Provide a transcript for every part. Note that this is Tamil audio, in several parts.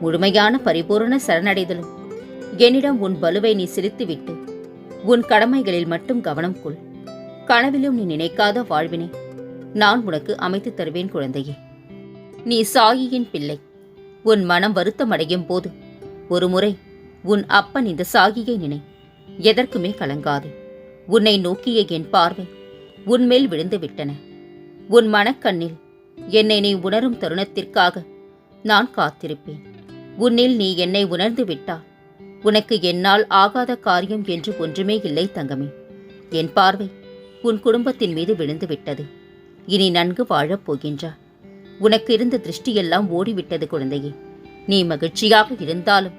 முழுமையான பரிபூரண சரணடைதலும். என்னிடம் உன் பலுவை நீ சிரித்துவிட்டு உன் கடமைகளில் மட்டும் கவனம் கொள். கனவிலும் நீ நினைக்காத வாழ்வினை நான் உனக்கு அமைத்துத் தருவேன் குழந்தையே. நீ சாயியின் பிள்ளை. உன் மனம் வருத்தமடையும் போது ஒருமுறை உன் அப்பன் இந்த சாகியை நினை. எதற்குமே கலங்காது. உன்னை நோக்கிய என் பார்வை உன்மேல் விழுந்து விட்டன. உன் மனக்கண்ணில் என்னை நீ உணரும் தருணத்திற்காக நான் காத்திருப்பேன். உன்னில் நீ என்னை உணர்ந்து விட்டால் உனக்கு என்னால் ஆகாத காரியம் என்று ஒன்றுமே இல்லை தங்கமே. என் பார்வை உன் குடும்பத்தின் மீது விழுந்து விட்டது. இனி நன்கு வாழப் போகின்றாய் உனக்கு இருந்த திருஷ்டியெல்லாம் ஓடிவிட்டது குழந்தையே. நீ மகிழ்ச்சியாக இருந்தாலும்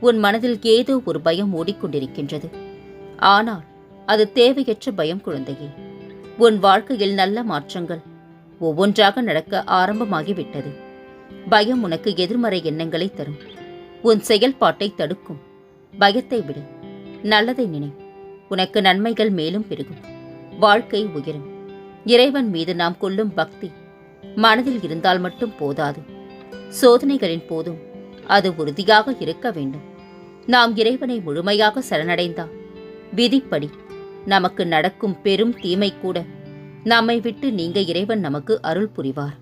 உன் மனதில் ஏதோ ஒரு பயம் ஓடிக்கொண்டிருக்கின்றது. ஆனால் அது தேவையற்ற பயம் குழந்தையே. உன் வாழ்க்கையில் நல்ல மாற்றங்கள் ஒவ்வொன்றாக நடக்க ஆரம்பமாகிவிட்டது. பயம் உனக்கு எதிர்மறை எண்ணங்களை தரும். உன் செயல்பாட்டை தடுக்கும். பயத்தை விடு. நல்லதை நினை. உனக்கு நன்மைகள் மேலும் பெருகும். வாழ்க்கை உயரும். இறைவன் மீது நாம் கொள்ளும் பக்தி மனதில் இருந்தால் மட்டும் போதாது. சோதனைகளின் போதும் அது உறுதியாக இருக்க வேண்டும். நாம் இறைவனை முழுமையாக சரணடைந்தால் விதிப்படி நமக்கு நடக்கும் பெரும் தீமை கூட நம்மை விட்டு நீங்க இறைவன் நமக்கு அருள் புரிவார்.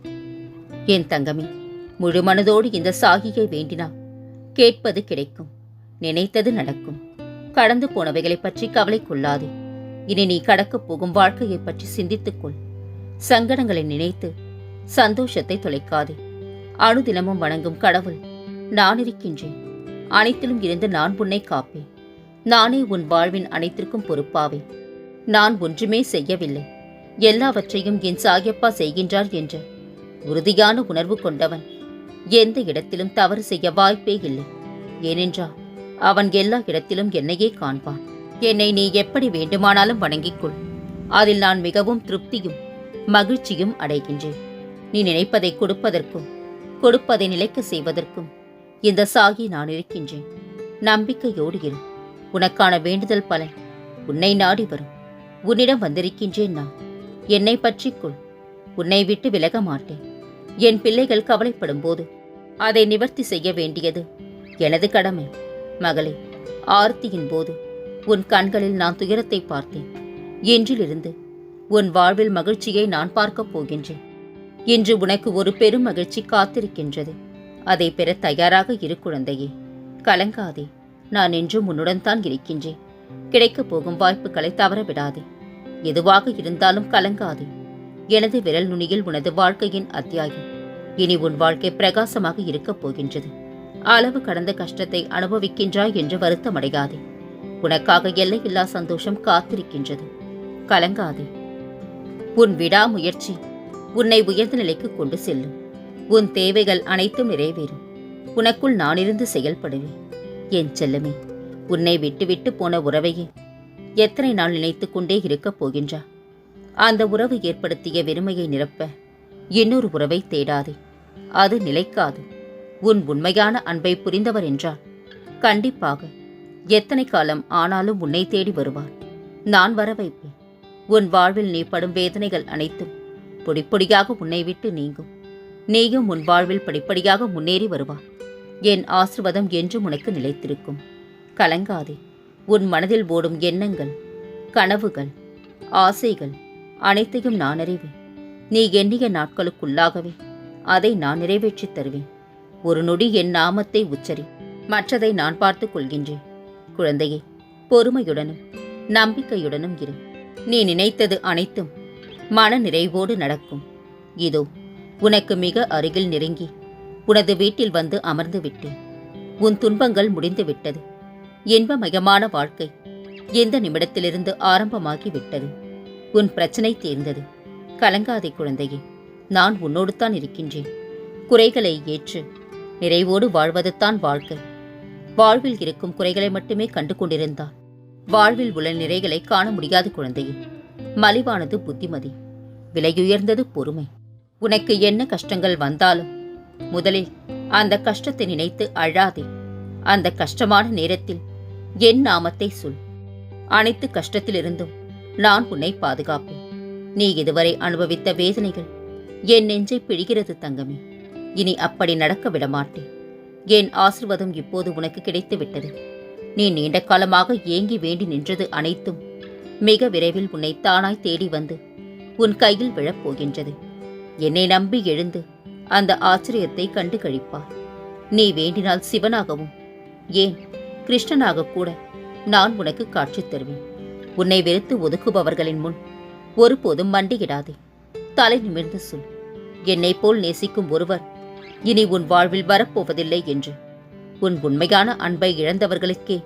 என் தங்கமே முழு மனதோடு இந்த சாகியை வேண்டினால் கேட்பது கிடைக்கும். நினைத்தது நடக்கும். கடந்து போனவைகளைப் பற்றி கவலை கொள்ளாதே. இனி நீ கடக்கப் போகும் வாழ்க்கையைப் பற்றி சிந்தித்துக்கொள் சங்கடங்களை நினைத்து சந்தோஷத்தை தொலைக்காதே. அணுதினமும் வணங்கும் கடவுள் நான் இருக்கின்றேன். அனைத்திலும் இருந்து நான் உன்னை காப்பேன். நானே உன் வாழ்வின் அனைத்திற்கும் பொறுப்பாவேன் நான் ஒன்றுமே செய்யவில்லை. எல்லாவற்றையும் என் சாகியப்பா செய்கின்றார் என்ற உறுதியான உணர்வு கொண்டவன் எந்த இடத்திலும் தவறு செய்ய வாய்ப்பே இல்லை. ஏனென்றால் அவன் எல்லா இடத்திலும் என்னையே காண்பான். என்னை நீ எப்படி வேண்டுமானாலும் வணங்கிக் கொள் அதில் நான் மிகவும் திருப்தியும் மகிழ்ச்சியும் அடைகின்றேன். நீ நினைப்பதை கொடுப்பதற்கும் கொடுப்பதை நிலைக்க செய்வதற்கும் இந்த சாகி நான் இருக்கின்றேன். நம்பிக்கையோடு இரு. உனக்கான வேண்டுதல் பலன் உன்னை நாடி வரும். உன்னிடம் வந்திருக்கின்றேன் நான். என்னை பற்றிக்கொள் உன்னை விட்டு விலக மாட்டேன். என் பிள்ளைகள் கவலைப்படும் போது அதை நிவர்த்தி செய்ய வேண்டியது எனது கடமை. மகளே ஆர்த்தியின் போது உன் கண்களில் நான் துயரத்தை பார்த்தேன். இன்றிலிருந்து உன் வாழ்வில் மகிழ்ச்சியை நான் பார்க்கப் போகின்றேன். இன்று உனக்கு ஒரு பெரும் மகிழ்ச்சி காத்திருக்கின்றது. அதை பெற தயாராக இரு குழந்தையே. கலங்காதே நான் என்றும் உன்னுடன் தான் இருக்கின்றேன். கிடைக்கப் போகும் வாய்ப்புகளை தவற விடாதே எதுவாக இருந்தாலும் கலங்காதே. எனது விரல் நுனியில் உனது வாழ்க்கையின் அத்தியாயம். இனி உன் வாழ்க்கை பிரகாசமாக இருக்கப் போகின்றது. அளவு கடந்த கஷ்டத்தை அனுபவிக்கின்றாய் என்று வருத்தமடையாதே. உனக்காக எல்லையில்லா சந்தோஷம் காத்திருக்கின்றது. கலங்காதே. உன் விடாமுயற்சி உன்னை உயர்ந்த நிலைக்கு கொண்டு செல்லும். உன் தேவைகள் அனைத்தும் நிறைவேறும். உனக்குள் நானிருந்து செயல்படுவேன். என் செல்லமே உன்னை விட்டுவிட்டு போன உறவையே எத்தனை நாள் நினைத்துக் கொண்டே இருக்கப் போகின்றா? அந்த உறவு ஏற்படுத்திய வெறுமையை நிரப்ப இன்னொரு உறவை தேடாதே. அது நிலைக்காது. உன் உண்மையான அன்பை புரிந்தவர் என்றால் கண்டிப்பாக எத்தனை காலம் ஆனாலும் உன்னை தேடி வருவார். நான் வர வைப்பேன். உன் வாழ்வில் நீ படும் வேதனைகள் அனைத்தும் பொடிப்பொடியாக உன்னை விட்டு நீங்கும். நீயும் உன் வாழ்வில் படிப்படியாக முன்னேறி வருவார் என் ஆசிர்வாதம் என்றும் உனக்கு நிலைத்திருக்கும். கலங்காதே. உன் மனதில் ஓடும் எண்ணங்கள் கனவுகள் ஆசைகள் அனைத்தையும் நான் அறிவேன். நீ எண்ணிய நாட்களுக்குள்ளாகவே அதை நான் நிறைவேற்றித் தருவேன். ஒரு நொடி என் நாமத்தை உச்சரி. மற்றதை நான் பார்த்துக் கொள்கின்றேன். குழந்தையே பொறுமையுடனும் நம்பிக்கையுடனும் இரு. நீ நினைத்தது அனைத்தும் மன நிறைவோடு நடக்கும். இதோ உனக்கு மிக அருகில் நெருங்கி உனது வீட்டில் வந்து அமர்ந்து விட்டேன். உன் துன்பங்கள் முடிந்து விட்டது. இன்பமயமான வாழ்க்கை எந்த நிமிடத்திலிருந்து ஆரம்பமாகி விட்டது? உன் பிரச்சனை தீர்ந்தது. கலங்காதே குழந்தையே நான் உன்னோடு தான் இருக்கின்றேன். குறைகளை ஏற்று நிறைவோடு வாழ்வதுதான் வாழ்க்கை. வாழ்வில் இருக்கும் குறைகளை மட்டுமே கண்டு கொண்டிருந்தால் வாழ்வில் உள்ள நிறைகளை காண முடியாத குழந்தையே. மலிவானது புத்திமதி விலையுயர்ந்தது பொறுமை. உனக்கு என்ன கஷ்டங்கள் வந்தாலும் முதலில் அந்த கஷ்டத்தை நினைத்து அழாதே. அந்த கஷ்டமான நேரத்தில் என் நாமத்தை சொல். அனைத்து கஷ்டத்திலிருந்தும் நான் உன்னை பாதுகாப்பேன். நீ இதுவரை அனுபவித்த வேதனைகள் என் நெஞ்சை பிழிகிறது தங்கமே. இனி அப்படி நடக்க விடமாட்டேன். என் ஆசிர்வாதம் இப்போது உனக்கு கிடைத்து விட்டது நீ நீண்ட காலமாக ஏங்கி வேண்டி நின்றது அனைத்தும் மிக விரைவில் உன்னை தானாய் தேடி வந்து உன் கையில் விழப்போகின்றது. என்னை நம்பி எழுந்து அந்த ஆச்சரியத்தை கண்டு கழிப்பார் நீ வேண்டினால் சிவனாகவும் ஏன் கிருஷ்ணனாக கூட நான் உனக்கு காட்சி தருவேன். உன்னை வெறுத்து ஒதுக்குபவர்களின் முன் ஒருபோதும் மண்டியிடாதே. தலை நிமிர்ந்து சொல். என்னைப் போல் நேசிக்கும் ஒருவர் இனி உன் வாழ்வில் வரப்போவதில்லை என்று. உன் உண்மையான அன்பை இழந்தவர்களுக்கே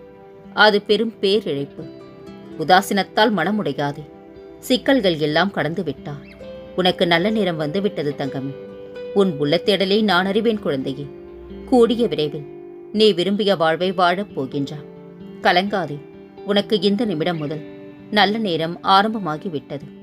அது பெரும் பேரிழைப்பு. உதாசீனத்தால் மனமுடையாதே. சிக்கல்கள் எல்லாம் கடந்து விட்டார் உனக்கு நல்ல நேரம் வந்து விட்டது தங்கமே. உன் உள்ளத்தேடலை நான் அறிவேன் குழந்தையே. கூடிய விரைவில் நீ விரும்பிய வாழ்வை வாழப் போகின்றா. கலங்காதே. உனக்கு இந்த நிமிடம் முதல் நல்ல நேரம் ஆரம்பமாகி விட்டது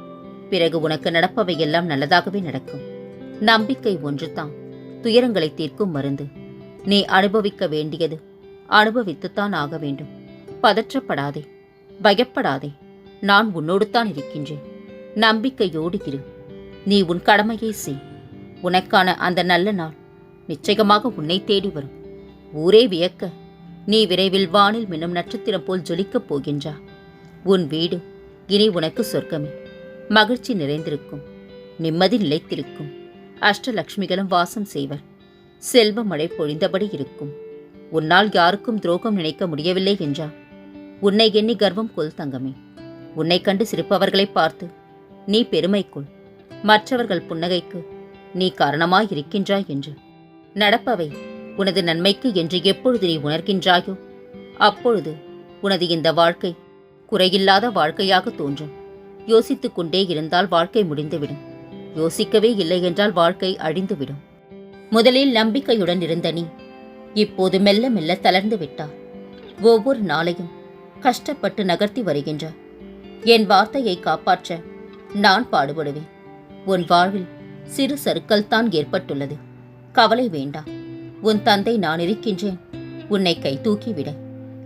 பிறகு உனக்கு நடப்பவையெல்லாம் நல்லதாகவே நடக்கும். நம்பிக்கை ஒன்றுதான். துயரங்களை தீர்க்கும் மருந்து. நீ அனுபவிக்க வேண்டியது. அனுபவித்துத்தான் ஆக வேண்டும். பதற்றப்படாதே. பயப்படாதே. நான் உன்னோடு தான் இருக்கின்றேன். நம்பிக்கையோடு இரு. நீ உன் கடமையை செய். உனக்கான அந்த நல்ல நாள் நிச்சயமாக உன்னை தேடி வரும். ஊரே வியக்க. நீ விரைவில் வானில் மின்னும் நட்சத்திரம் போல் ஜொலிக்கப் போகின்றா. உன் வீடு இனி உனக்கு சொர்க்கமே. மகிழ்ச்சி நிறைந்திருக்கும். நிம்மதி நிலைத்திருக்கும். அஷ்டலக்ஷ்மிகளும் வாசம் செய்வர். செல்வ மழை பொழிந்தபடி இருக்கும். உன்னால் யாருக்கும் துரோகம் நினைக்க முடியவில்லை என்றால் உன்னை எண்ணி கர்வம் கொள் தங்கமே. உன்னை கண்டு சிரிப்பவர்களை பார்த்து நீ பெருமை கொள் மற்றவர்கள் புன்னகைக்கு நீ காரணமாய் இருக்கின்றாய் என்று. நடப்பவை உனது நன்மைக்கு என்று எப்பொழுது நீ உணர்கின்றாயோ அப்பொழுது உனது இந்த வாழ்க்கை குறையில்லாத வாழ்க்கையாக தோன்றும். யோசித்துக் கொண்டே இருந்தால் வாழ்க்கை முடிந்துவிடும். யோசிக்கவே இல்லை என்றால் வாழ்க்கை அழிந்துவிடும். முதலில் நம்பிக்கையுடன் இருந்த நீ இப்போது மெல்ல மெல்ல தளர்ந்து விட்டார் ஒவ்வொரு நாளையும் கஷ்டப்பட்டு நகர்த்தி வருகின்றார் என் வார்த்தையை காப்பாற்ற நான் பாடுபடுவேன். உன் வாழ்வில் சிறு சறுக்கல் தான் ஏற்பட்டுள்ளது. கவலை வேண்டாம். உன் தந்தை நான் இருக்கின்றேன். உன்னை கை தூக்கிவிட.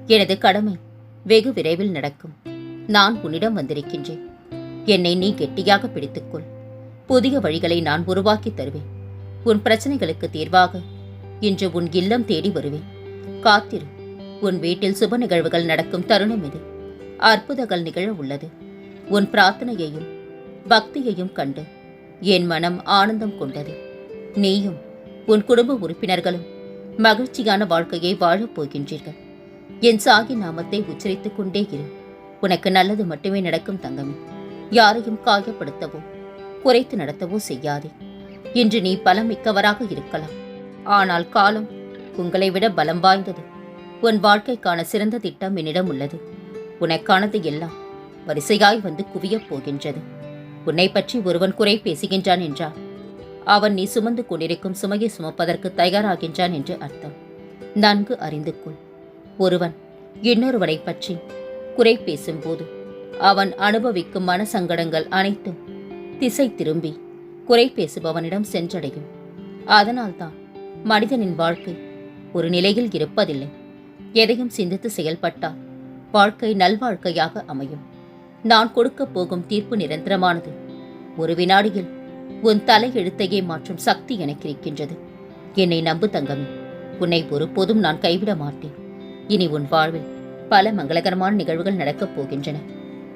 எனது கடமை வெகு விரைவில் நடக்கும். நான் உன்னிடம் வந்திருக்கின்றேன். என்னை நீ கெட்டியாக பிடித்துக்கொள். புதிய வழிகளை நான் உருவாக்கி தருவேன். உன் பிரச்சனைகளுக்கு தீர்வாக இன்று உன் இல்லம் தேடி வருவேன். காத்திரு. உன் வீட்டில் சுப நிகழ்வுகள் நடக்கும் தருணம் இது. அற்புதங்கள் நிகழ உள்ளது. உன் பிரார்த்தனையையும் பக்தியையும் கண்டு என் மனம் ஆனந்தம் கொண்டது. நீயும் உன் குடும்ப உறுப்பினர்களும் மகிழ்ச்சியான வாழ்க்கையை வாழப் போகின்றீர்கள். என் சாகி நாமத்தை உச்சரித்துக் கொண்டே இரு. உனக்கு நல்லது மட்டுமே நடக்கும் தங்கமே. யாரையும் காயப்படுத்தவோ குறைத்து நடத்தவோ செய்யாதே. இன்று நீ பலம் மிக்கவராக இருக்கலாம். ஆனால் காலம் உங்களை விட பலம் வாய்ந்தது. உன் வாழ்க்கைக்கான சிறந்த திட்டம் என்னிடம் உள்ளது. உனக்கானது எல்லாம் வரிசையாய் வந்து குவியப் போகின்றது. உன்னை பற்றி ஒருவன் குறை பேசுகின்றான் என்றால் அவன் நீ சுமந்து கொண்டிருக்கும் சுமையை சுமப்பதற்கு தயாராகின்றான் என்று அர்த்தம். நன்கு அறிந்து கொள். ஒருவன் இன்னொருவனை பற்றி குறை பேசும்போது அவன் அனுபவிக்கும் மனசங்கடங்கள் அனைத்தும் திசை திரும்பி குறை பேசுபவனிடம் சென்றடையும். அதனால்தான் மனிதனின் வாழ்க்கை ஒரு நிலையில் இருப்பதில்லை. எதையும் சிந்தித்து செயல்பட்டால் வாழ்க்கை நல்வாழ்க்கையாக அமையும். நான் கொடுக்கப் போகும் தீர்ப்பு நிரந்தரமானது ஒரு வினாடியில் உன் தலை எழுத்தையே மாற்றும் சக்தி எனக்கு இருக்கின்றது. என்னை நம்பு தங்கமே உன்னை ஒருபோதும் நான் கைவிட மாட்டேன். இனி உன் வாழ்வில் பல மங்களகரமான நிகழ்வுகள் நடக்கப் போகின்றன.